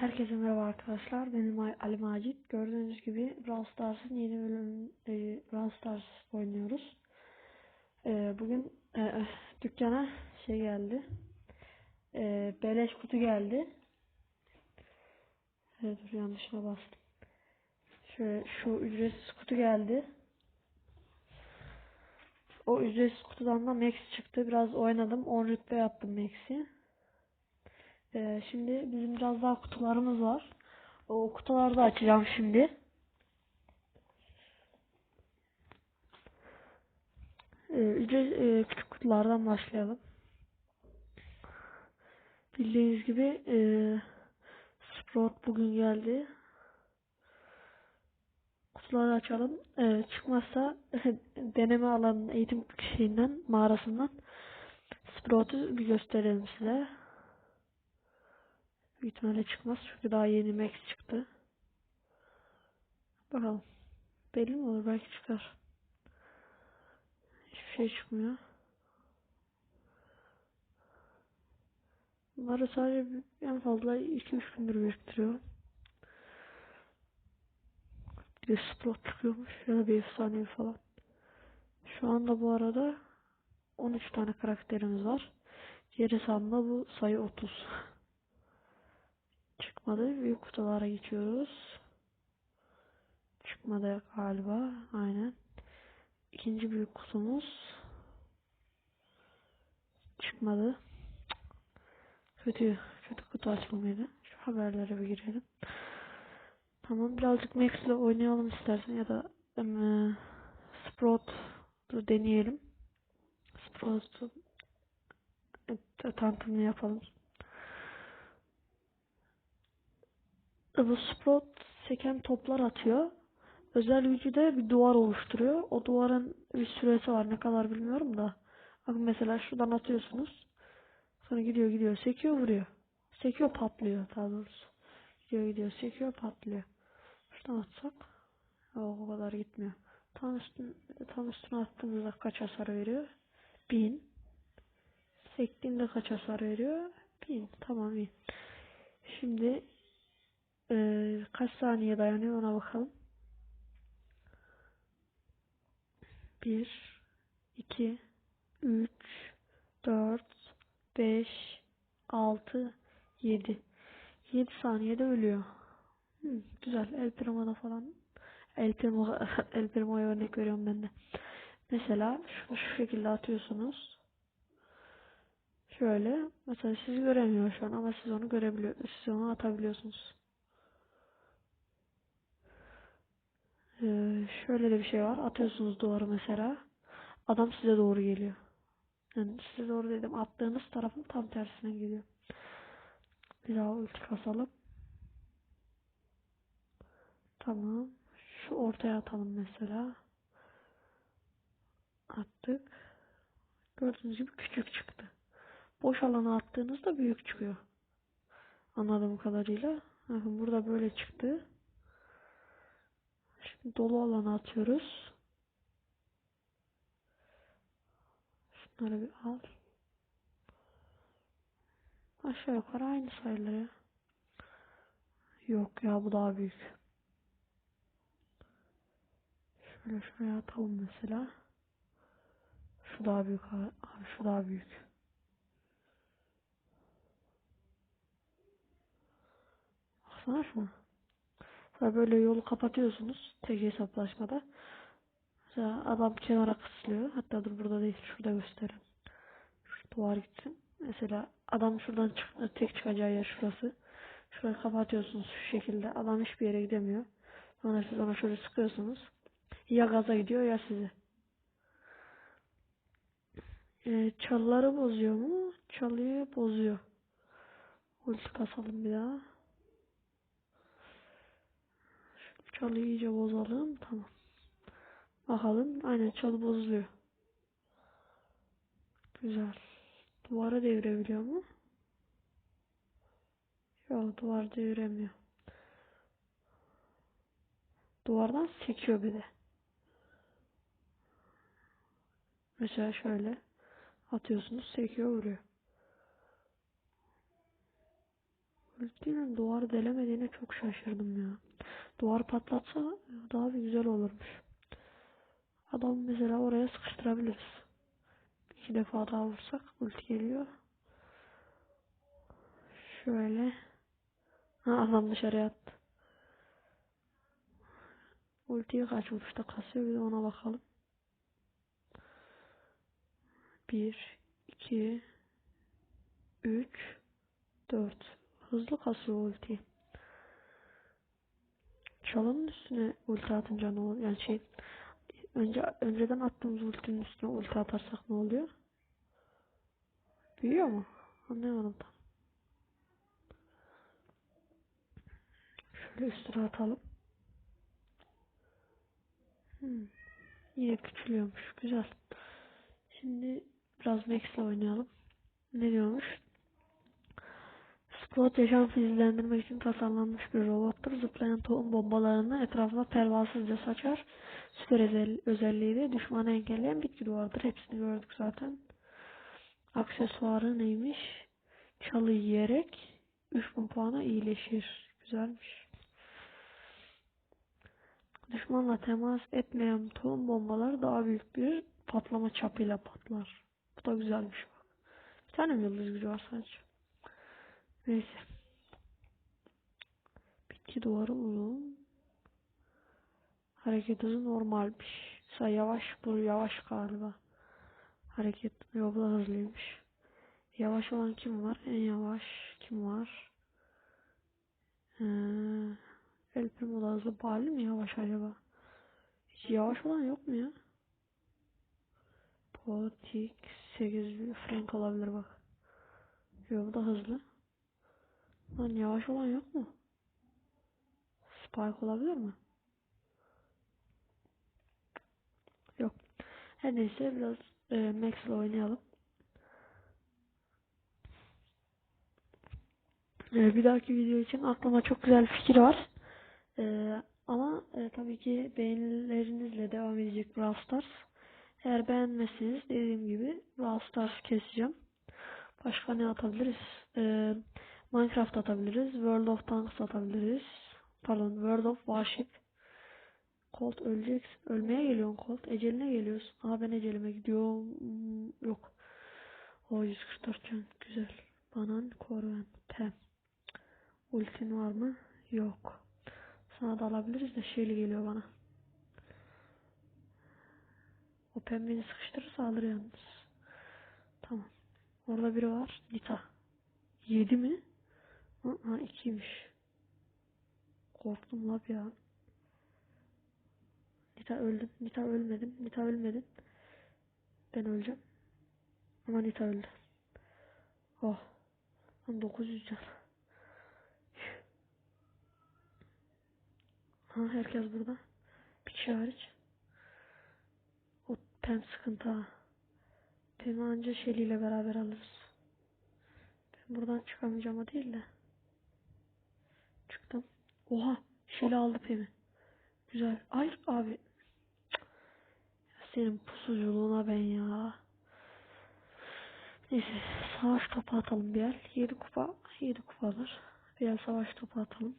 Herkese merhaba arkadaşlar. Benim Ali Macit. Gördüğünüz gibi Brawl Stars'ın yeni bölüm e, Brawl Stars oynuyoruz. E, bugün e, dükkana şey geldi. E, beleş kutu geldi. E, dur yanlışına bastım. Şöyle şu ücretsiz kutu geldi. O ücretsiz kutudan da Max çıktı. Biraz oynadım. 10 rütbe yaptım Max'i. Ee, şimdi bizim biraz daha kutularımız var. O kutuları da açacağım şimdi. Ee, e, küçük kutulardan başlayalım. Bildiğiniz gibi e, Sprout bugün geldi. Kutuları açalım. Ee, çıkmazsa deneme alanının eğitim şeyinden mağarasından Sprout'u bir gösterelim size. Büyük ihtimalle çıkmaz çünkü daha yeni Max çıktı. Bakalım. Belli mi olur? Belki çıkar. Hiçbir şey çıkmıyor. Bunları sadece en fazla 2-3 gündür biriktiriyorum. Bir de Sprout çıkıyormuş ya da bir efsanevi falan. Şu anda bu arada 13 tane karakterimiz var. Diğer hesabımda bu sayı 30. Çıkmadı. Büyük kutulara geçiyoruz. Çıkmadı galiba. Aynen. İkinci büyük kutumuz. Çıkmadı. Kötü. Kötü kutu açılımıydı. Şu haberlere bir girelim. Tamam birazcık Max ile oynayalım istersen ya da em, Sprout'u deneyelim. Sprout'u e, tanıtımını yapalım. Bu Sprout seken toplar atıyor. Özel gücü de bir duvar oluşturuyor. O duvarın bir süresi var. Ne kadar bilmiyorum da. Bakın mesela şuradan atıyorsunuz. Sonra gidiyor gidiyor. Sekiyor vuruyor. Sekiyor patlıyor daha doğrusu. Gidiyor gidiyor. Sekiyor patlıyor. Şuradan atsak. Yok o kadar gitmiyor. Tam üstüne, tam üstüne attığımızda kaç hasar veriyor? Bin. Sektiğinde kaç hasar veriyor? Bin. Tamam iyi. Şimdi ee, kaç saniye dayanıyor ona bakalım. 1 2 3 4 5 6 7 7 saniyede ölüyor. Hı, güzel. El Primo'da falan El Primo El Primo'ya örnek veriyorum ben de. Mesela şunu şu şekilde atıyorsunuz. Şöyle. Mesela sizi göremiyor şu an ama siz onu görebiliyor. Siz onu atabiliyorsunuz. Ee, şöyle de bir şey var. Atıyorsunuz duvarı mesela. Adam size doğru geliyor. Yani size doğru dedim. Attığınız tarafın tam tersine geliyor. Bir daha ulti kasalım. Tamam. Şu ortaya atalım mesela. Attık. Gördüğünüz gibi küçük çıktı. Boş alana attığınızda büyük çıkıyor. Anladığım kadarıyla. Bakın burada böyle çıktı. Şimdi dolu alana atıyoruz. Şunları bir al. Aşağı yukarı aynı sayılar ya. Yok ya bu daha büyük. Şöyle şuraya atalım mesela. Şu daha büyük abi. Şu daha büyük. Baksana şuna. Sonra böyle yolu kapatıyorsunuz. Tek hesaplaşmada. Mesela adam kenara kısılıyor. Hatta dur burada değil. Şurada göstereyim. Şu duvar gitsin. Mesela adam şuradan çık tek çıkacağı yer şurası. Şurayı kapatıyorsunuz şu şekilde. Adam hiçbir yere gidemiyor. Sonra siz ona şöyle sıkıyorsunuz. Ya gaza gidiyor ya sizi. Ee, çalıları bozuyor mu? Çalıyı bozuyor. Ulti kasalım bir daha. Şu çalıyı iyice bozalım. Tamam. Bakalım. Aynen çalı bozuluyor. Güzel. Duvara devirebiliyor mu? Yok duvar deviremiyor. Duvardan sekiyor bir de. Mesela şöyle atıyorsunuz sekiyor vuruyor. Ultinin duvar delemediğine çok şaşırdım ya. Duvar patlatsa daha bir güzel olurmuş. Adam mesela oraya sıkıştırabiliriz. İki defa daha vursak ulti geliyor. Şöyle. Ha adam dışarıya attı. Ultiyi kaç vuruşta kasıyor bir de ona bakalım. 1 2 3 4 Hızlı kasıyor ultiyi. Çalının üstüne ulti atınca ne oluyor? Yani şey önce önceden attığımız ultinin üstüne ulti atarsak ne oluyor? Büyüyor mu? Anlayamadım tam. Şöyle üstüne atalım. Hmm. Yine küçülüyormuş. Güzel. Şimdi biraz Max'le oynayalım. Ne diyormuş? Sprout yaşam filizlendirmek için tasarlanmış bir robottur. Zıplayan tohum bombalarını etrafına pervasızca saçar. Süper özel, özelliği de düşmanı engelleyen bitki duvardır. Hepsini gördük zaten. Aksesuarı neymiş? Çalı yiyerek 3000 puana iyileşir. Güzelmiş. Düşmanla temas etmeyen tohum bombaları daha büyük bir patlama çapıyla patlar. Bu da güzelmiş bak. Bir tane mi yıldız gücü var sadece. Neyse. Bitki duvarı uzun. Hareket hızı normalmiş. Mesela yavaş bu yavaş galiba. Hareket da hızlıymış. Yavaş olan kim var? En yavaş kim var? Ee, El Primo da hızlı. Bali mi yavaş acaba? Hiç yavaş olan yok mu ya? Potik 8 Frank olabilir bak. Yok bu da hızlı. Lan yavaş olan yok mu? Spike olabilir mi? Yok. Her neyse biraz e, Max ile oynayalım. E, bir dahaki video için aklıma çok güzel bir fikir var. E, ama e, tabii ki beğenilerinizle devam edecek Brawl Stars. Eğer beğenmezseniz dediğim gibi Brawl Stars keseceğim. Başka ne atabiliriz? E, Minecraft atabiliriz. World of Tanks atabiliriz. Pardon World of Warship. Colt öleceksin. Ölmeye geliyorsun Colt. Eceline geliyorsun. Aa ben ecelime gidiyorum. Yok. O 144 can. Güzel. Banan Corven. Pem. Ultin var mı? Yok. Sana da alabiliriz de şeyli geliyor bana. O pem beni sıkıştırırsa alır yalnız. Tamam. Orada biri var. Nita. Yedi mi? Ha ikiymiş. Korktum lab ya. Nita öldün. Nita ölmedin. Nita ölmedin. Ben öleceğim. Ama Nita öldü. Oh. Lan 900 can. Ha herkes burada. Bir kişi hariç. O pen sıkıntı ha. Pem'i anca Shelly ile beraber alırız. Ben buradan çıkamayacağım o değil de. Oha. Shelly aldı Pem'i. Güzel. Hayır abi. Senin pusuculuğuna ben ya. Neyse. Savaş topu atalım bir el. 7 kupa. 7 kupa alır. Bir el savaş topu atalım.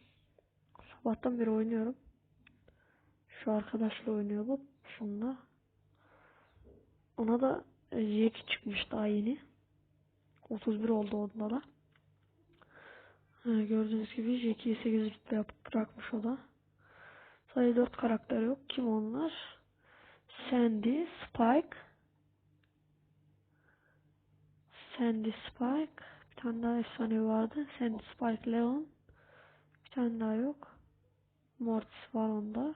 Sabahtan beri oynuyorum. Şu arkadaşla oynuyor bu. Ona da Jack çıkmış daha yeni. 31 oldu onda da. Gördüğünüz gibi Jack'i 8 rütbe yapıp bırakmış o da. Sadece 4 karakter yok. Kim onlar? Sandy, Spike. Sandy, Spike. Bir tane daha efsane vardı. Sandy, Spike, Leon. Bir tane daha yok. Mortis var onda.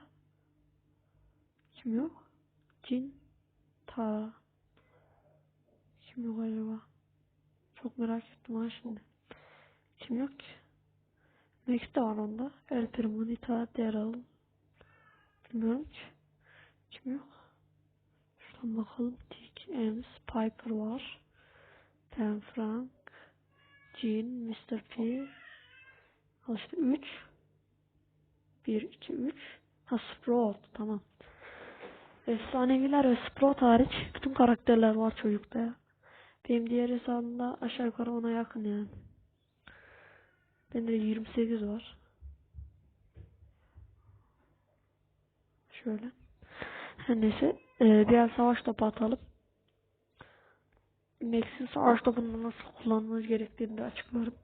Kim yok? Jin, Tara. Kim yok acaba? Çok merak ettim ha şimdi. Kim yok ki? Max de var onda. El Primo, Nita, Daryl. Bilmiyorum ki. Kim yok? Şuradan bakalım. Tick, Ems, Piper var. Dan Frank. Jean, Mr. P. Al işte 3. 1, 2, 3. Ha Sprout. Tamam. Efsaneviler ve Sprout hariç bütün karakterler var çocukta ya. Benim diğer hesabımda aşağı yukarı ona yakın yani. Bende de 28 var. Şöyle. Her neyse. Ee, bir el savaş topu atalım. Max'in savaş topunu nasıl kullanmanız gerektiğini de açıklarım.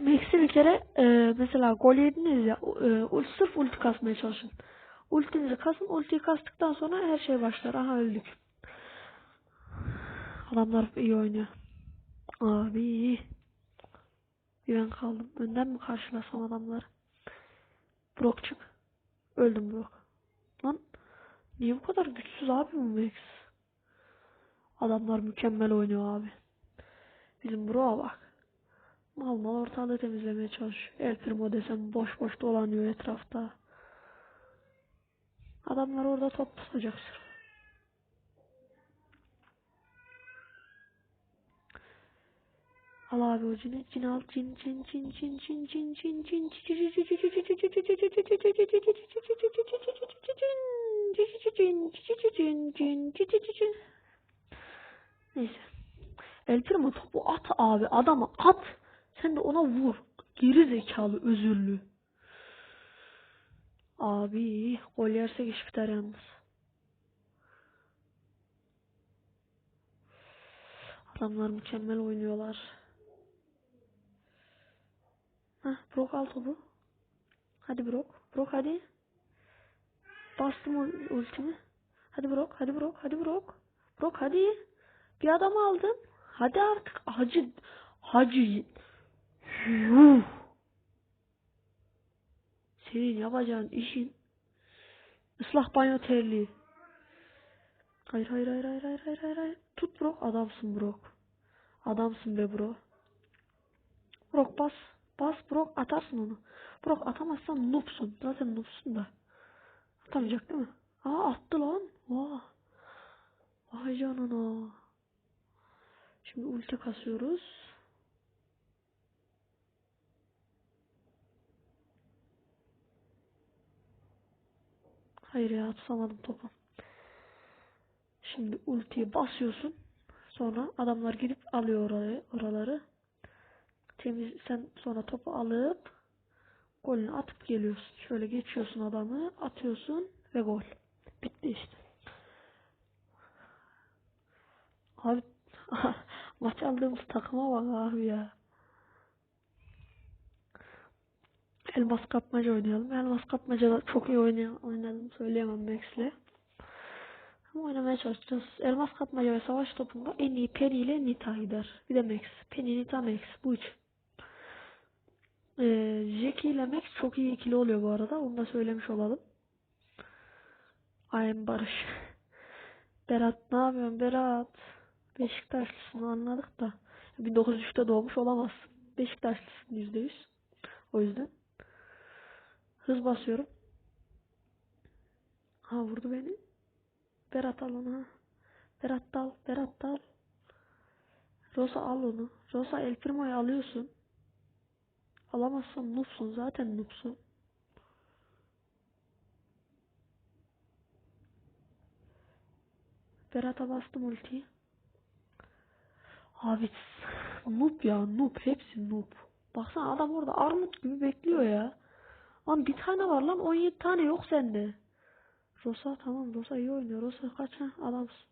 Max'i bir kere e, mesela gol yediniz ya e, sırf ulti kasmaya çalışın. Ultinizi kasın. Ultiyi kastıktan sonra her şey başlar. Aha öldük. Adamlar iyi oynuyor. Abi. Bir ben kaldım. Önden mi karşılasam adamları? Brock çık. Öldüm Brock. Lan niye bu kadar güçsüz abi bu Max? Adamlar mükemmel oynuyor abi. Bizim Brock'a bak. Mal mal ortalığı temizlemeye çalışıyor. El Primo desem boş boş dolanıyor etrafta. Adamlar orada top tutacak sırf. Al abi o cini. Cin al. Cin cin cin cin cin cin cin cin Neyse. El Primo topu at abi. Adama at. Sen de ona vur. Geri zekalı özürlü. Abi gol yersek iş biter yalnız. Adamlar mükemmel oynuyorlar. Heh, Brock al topu. Hadi Brock. Brock hadi. Bastım ul- ultimi. Hadi Brock, hadi Brock, hadi Brock. Brock hadi. Bir adam aldın. Hadi artık. Hacı. Hacı. Senin yapacağın işin ıslah banyo terliği. Hayır hayır hayır hayır hayır hayır hayır. hayır. Tut Brock. Adamsın Brock. Adamsın be bro. Brock bas. Bas Brock atarsın onu. Brock atamazsan noobsun. Zaten noobsun da. Atamayacak değil mi? Aa attı lan. Vah. Vay canına. Şimdi ulti kasıyoruz. Hayır ya tutamadım topu. Şimdi ultiyi basıyorsun. Sonra adamlar gidip alıyor orayı, oraları. Temiz sen sonra topu alıp golünü atıp geliyorsun. Şöyle geçiyorsun adamı, atıyorsun ve gol. Bitti işte. Abi maç aldığımız takıma bak abi ya. Elmas kapmaca oynayalım. Elmas kapmaca da çok iyi oynadım söyleyemem Max'le. Ama oynamaya çalışacağız. Elmas kapmaca ve savaş topunda en iyi Penny ile Nita gider. Bir de Max. Penny, Nita, Max. Bu üç. Ee, Jackie ile Max çok iyi ikili oluyor bu arada. Onu da söylemiş olalım. Ayem Barış. Berat ne yapıyorsun Berat? Beşiktaşlısın anladık da. 1903'te doğmuş olamazsın. Beşiktaşlısın %100. O yüzden. Hız basıyorum. Ha vurdu beni. Berat al onu. Berat dal. Berat dal. Rosa al onu. Rosa El Primo'yu alıyorsun. Alamazsan noobsun. Zaten noobsun. Berat'a bastım ultiyi. Abi noob ya noob. Hepsi noob. Baksana adam orada armut gibi bekliyor ya. Lan bir tane var lan 17 tane yok sende. Rosa tamam Rosa iyi oynuyor. Rosa kaç ha adamsın.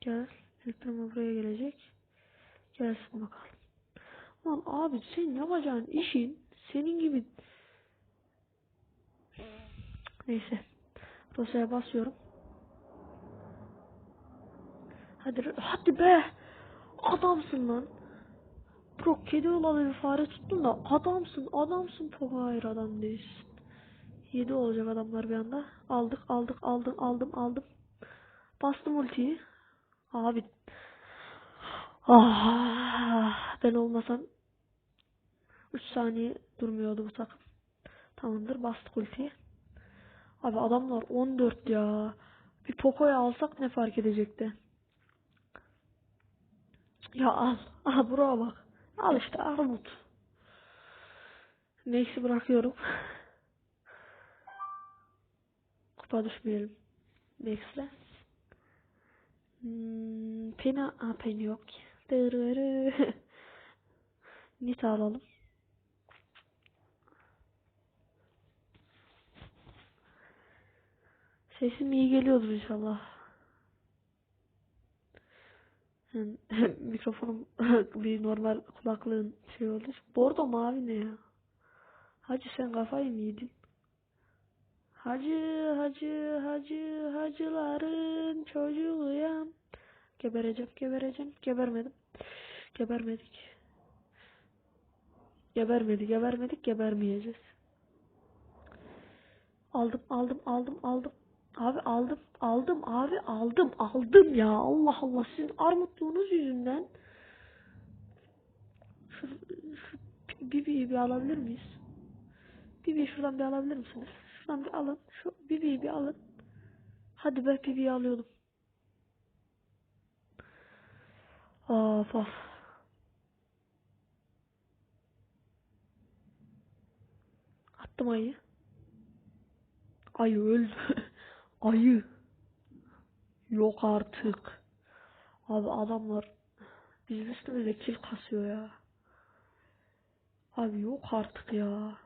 Gel. El Primo buraya gelecek. Gelsin bakalım. Lan abi sen yapacağın işin senin gibi Neyse. Rosa'ya basıyorum. Hadi hadi be. Adamsın lan. Bro kedi olalı bir fare tuttun da adamsın adamsın çok hayır adam değilsin. 7 olacak adamlar bir anda. Aldık aldık aldım aldım aldım. Bastım ultiyi. Abi. Ah, ben olmasam 3 saniye durmuyordu bu takım. Tamamdır bastık ultiyi. Abi adamlar 14 ya. Bir Poco'yu alsak ne fark edecekti? Ya al. Aha buraya bak. Al işte armut. Max'i bırakıyorum. Kupa düşmeyelim. Max'le. Hmm, Penny, ha Penny yok ki. Nita alalım. Sesim iyi geliyordur inşallah. Yani, mikrofonum bir normal kulaklığın şey oldu. Bordo mavi ne ya? Hacı sen kafayı mı yedin? Hacı, hacı, hacı, hacıların çocuğuyam. Gebereceğim, gebereceğim. Gebermedim. Gebermedik. Gebermedik, gebermedik, gebermeyeceğiz. Aldım, aldım, aldım, aldım. Abi aldım, aldım abi, aldım, aldım ya. Allah Allah, sizin armutluğunuz yüzünden. Şu, şu Bibi'yi bir alabilir miyiz? Bibi'yi şuradan bir alabilir misiniz? Şuradan bir alın. Şu Bibi'yi bir alın. Hadi be Bibi'yi alıyordum. Of of. Attım ayı. Ayı öldü. ayı. Yok artık. Abi adamlar bizim üstümüzde kil kasıyor ya. Abi yok artık ya.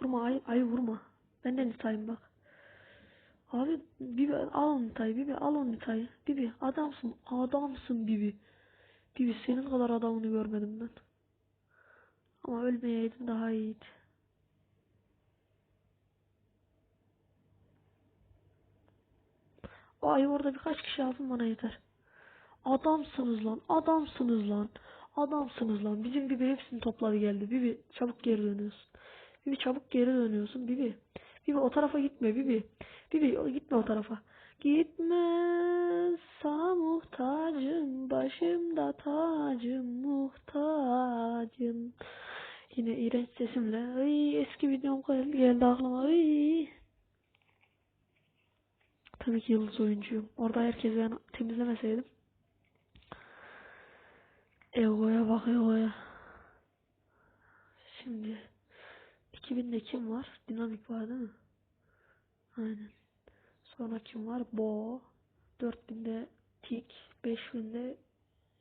Vurma ayı, ayı vurma. Ben de Nitay'ım bak. Abi Bibi al o Nitay'ı Bibi al o Nitay'ı. Bibi adamsın adamsın Bibi. Bibi senin kadar adamını görmedim ben. Ama ölmeyeydin daha iyiydi. O ayı orada birkaç kişi alsın bana yeter. Adamsınız lan adamsınız lan. Adamsınız lan. Bizim Bibi hepsini topladı geldi. Bibi çabuk geri dönüyorsun. Bibi çabuk geri dönüyorsun Bibi. Bibi o tarafa gitme Bibi. Bibi gitme o tarafa. Gitme sana muhtacım başımda tacım muhtacım. Yine iğrenç sesimle. Ay eski videom geldi, aklıma. Ay. Tabii ki yıldız oyuncuyum. Orada herkesi ben temizlemeseydim. Egoya bak egoya. Şimdi 2000'de kim var? Dinamik var değil mi? Aynen. Sonra kim var? Bo. 4000'de Tik. 5000'de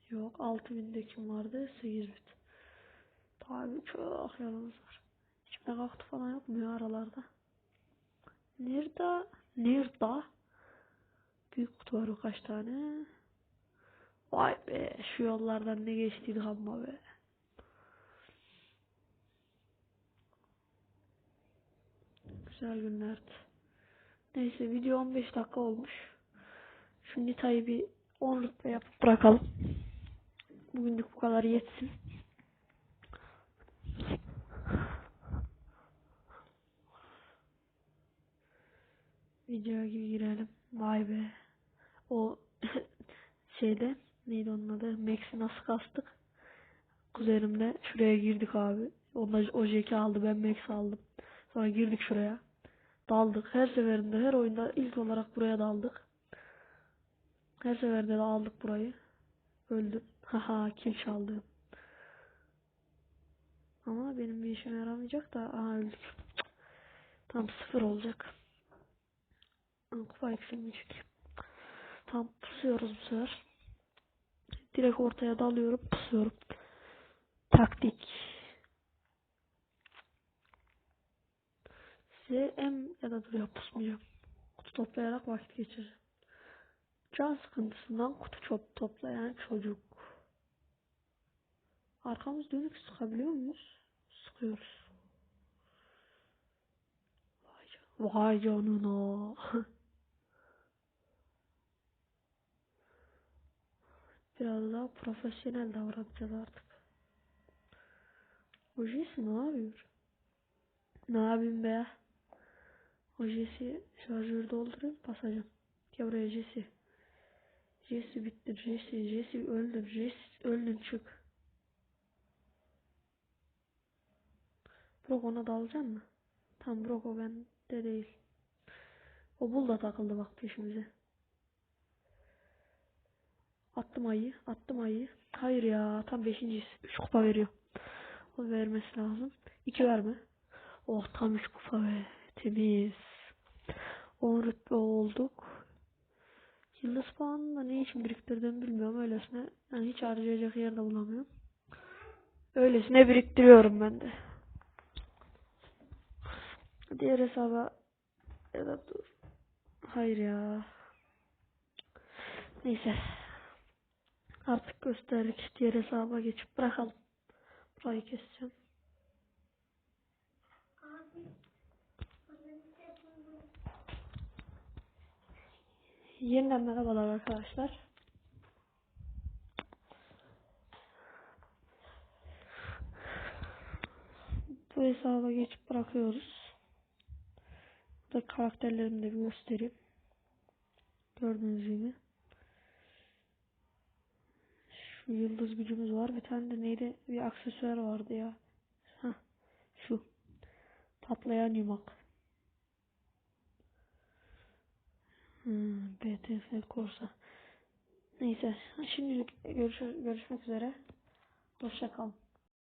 yok. 6000'de kim vardı? 8 Tabi çok yalnız var. Hiç megakutu falan yok mu aralarda? Nerede? Nerede? Büyük kutu var o kaç tane? Vay be şu yollardan ne geçtiydik amma be. Güzel günlerdi. Neyse video 15 dakika olmuş. Şu Nita'yı bir 10 rütbe yapıp bırakalım. Bugünlük bu kadar yetsin. Videoya gibi girelim. Vay be. O şeyde neydi onun adı? Max'i nasıl kastık? Kuzenimle şuraya girdik abi. Onlar o Jack'i aldı ben Max aldım. Sonra girdik şuraya. Daldık. Her seferinde her oyunda ilk olarak buraya daldık. Her seferinde de aldık burayı. Öldüm. Haha kill çaldım. Ama benim bir işime yaramayacak da aha öldük. Tam sıfır olacak. Kupa eksilmiştik. Tam pusuyoruz bu sefer. Direkt ortaya dalıyorum pusuyorum. Taktik. Size em ya da duruyor pusmayacağım. Kutu toplayarak vakit geçireceğim. Can sıkıntısından kutu çok toplayan çocuk. Arkamız dönük sıkabiliyor muyuz? Sıkıyoruz. Vay, Vay canına. Biraz daha profesyonel davranacağız artık. Ojesi ne yapıyor? Ne yapayım be? Ojesi şarjörü doldurayım basacağım. Gel buraya Jesse. Jesse bitti. Jesse. Jesse öldün. Jesse öldün çık. Brok ona dalacaksın mı? Tam Brok o bende değil. O bul da takıldı bak peşimize. Attım ayı. Attım ayı. Hayır ya. Tam beşinciyiz. Üç kupa veriyor. O vermesi lazım. İki verme. Oh tam üç kupa be. Temiz. 10 rütbe olduk. Yıldız puanını da ne için biriktirdiğimi bilmiyorum. Öylesine yani hiç harcayacak yer de bulamıyorum. Öylesine biriktiriyorum ben de. Diğer hesaba ya da dur. Hayır ya. Neyse. Artık gösterdik. Diğer hesaba geçip bırakalım. Burayı keseceğim. Yeniden merhabalar arkadaşlar. Bu hesaba geçip bırakıyoruz. Burada karakterlerimi de bir göstereyim. Gördüğünüz gibi. Şu yıldız gücümüz var. Bir tane de neydi? Bir aksesuar vardı ya. Hah. Şu. Patlayan yumak. Hmm, BTF Corsa. Neyse. Şimdilik görüş görüşmek üzere. Hoşça kalın.